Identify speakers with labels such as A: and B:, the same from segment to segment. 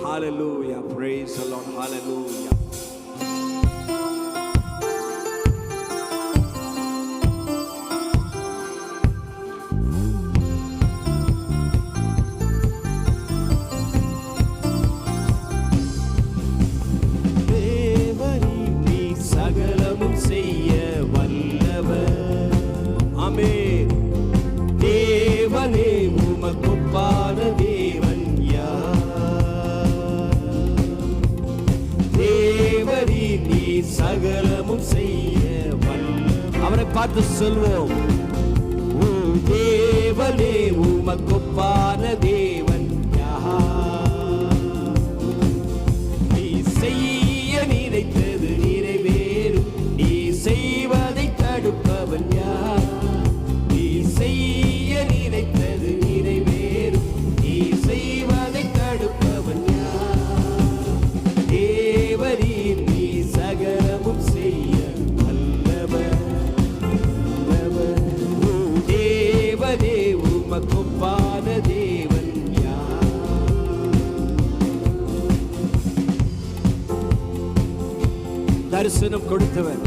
A: Hallelujah. Praise the Lord. Hallelujah. வல்லவர் பார்த்து சொல்வோம். தேவனே உமக்கொப்பான தேவன். தரிசனம் கொடுத்தவர்.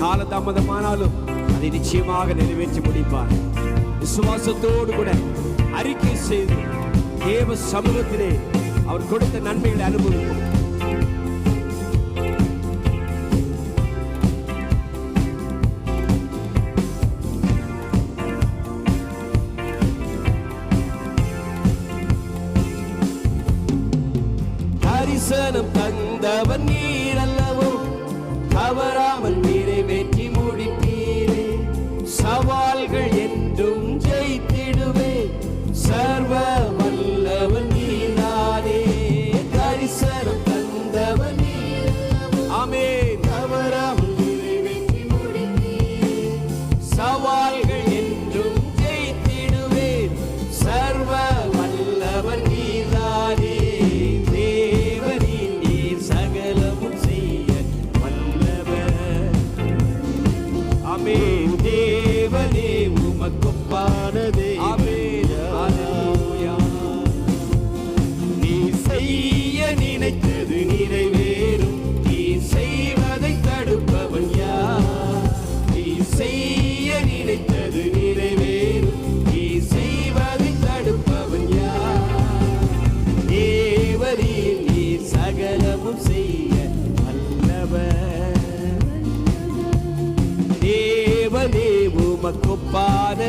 A: காலதாமதமானாலும் அதை நிச்சயமாக நிறைவேற்றி முடிப்பார். விசுவாசத்தோடு கூட அறிக்கை செய்து தேவ சமூகத்திலே அவர் கொடுத்த நன்மைகளை அனுபவிப்போம். தரிசனம் தந்தவன் நீ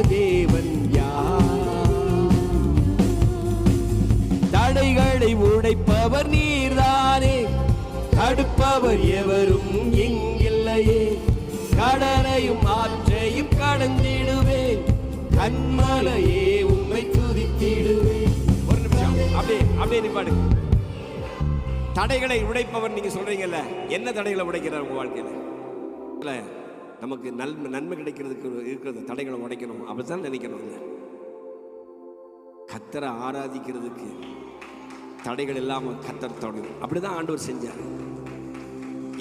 A: தேவன் யார்? தடைகளை உடைப்பவர் நீர்தானே? தடுப்பவர் எவரும் இங்கில்லையே. கடலையும் ஆற்றையும் கடந்திடுவேன். கண்மலையே உண்மை துதித்திடுவேன். ஒரு நிமிஷம். அப்படியே அப்படியே நிப்பாடு. தடைகளை உடைப்பவர் நீங்க சொல்றீங்கல்ல? என்ன தடைகளை உடைக்கிறார் உங்க வாழ்க்கையில? நமக்கு நன்மை நன்மை கிடைக்கிறதுக்கு இருக்கிறது தடைகளை உடைக்கணும். அப்படித்தான் நினைக்கணும் இல்ல கத்தரை ஆராதிக்கிறதுக்கு தடைகள் இல்லாமல் கத்தர் தொடங்கும் அப்படிதான் ஆண்டவர் செஞ்சார்.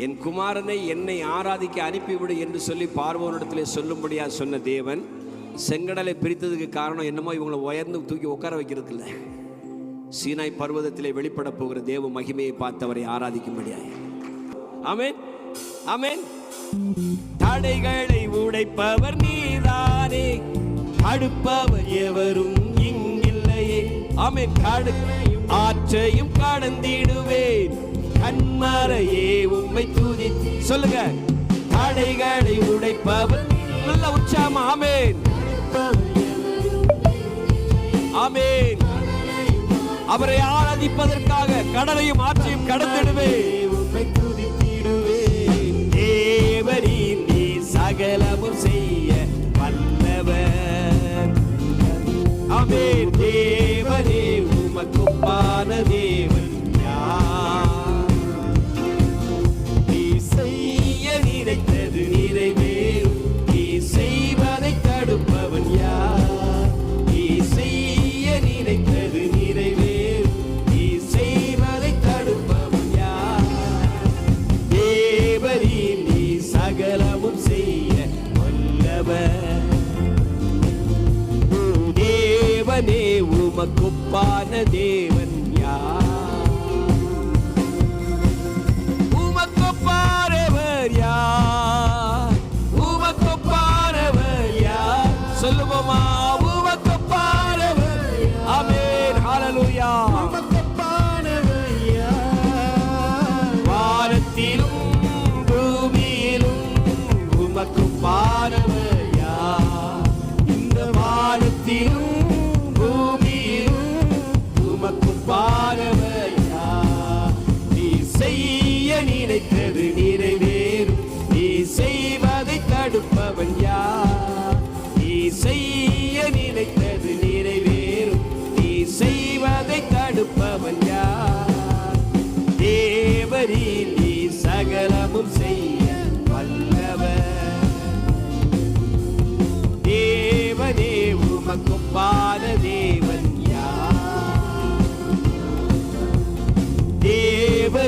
A: என் குமாரனை என்னை ஆராதிக்க அனுப்பிவிடு என்று சொல்லி பார்வோனிடத்திலே சொல்லும்படியா சொன்ன தேவன் செங்கடலை பிரித்ததுக்கு காரணம் என்னமோ இவங்களை உயர்ந்து தூக்கி உட்கார வைக்கிறதுக்கு இல்லை. சீனாய் பர்வதத்திலே வெளிப்பட போகிற தேவ மகிமையை பார்த்தவரை ஆராதிக்கும்படியாய். ஆமேன். ஆமேன். தடைகளை உடைப்பவர் நீதானே. அடுப்பவர் எவரும் இங்கில்லையே. அமை காடுகளையும் ஆற்றையும் கடந்திடுவேன். கண்மறையே உண்மை தூதி. சொல்லுங்க. தடைகளை உடைப்பவர் நல்ல உற்சாகம் ஆமேன். ஆமேன். அவரை ஆராதிப்பதற்காக கடலையும் ஆற்றையும் கடந்திடுவேன். சகலமும் செய்ய வல்லவர்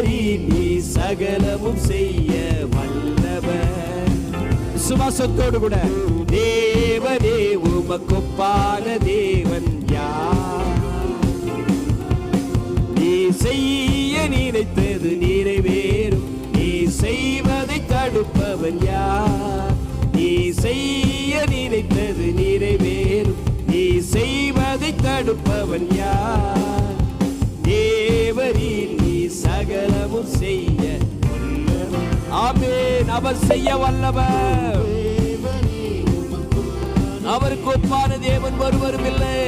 A: சரி நீ சகலமும் செய்ய வல்லவர். விசுவாசத்தோடு கூட தேவனே உமக்குப்பான தேவன் யார்? நீ செய்ய நினைத்தது நிறைவேறும். நீ செய்வதை தடுப்பவன் யார்? நீ செய்ய நினைத்தது நிறைவேறும். நீ செய்வதை தடுப்பவன் யார்? அவர் செய்ய வல்லவர். அவருக்கு ஒப்பான தேவன் ஒருவரும் இல்லை.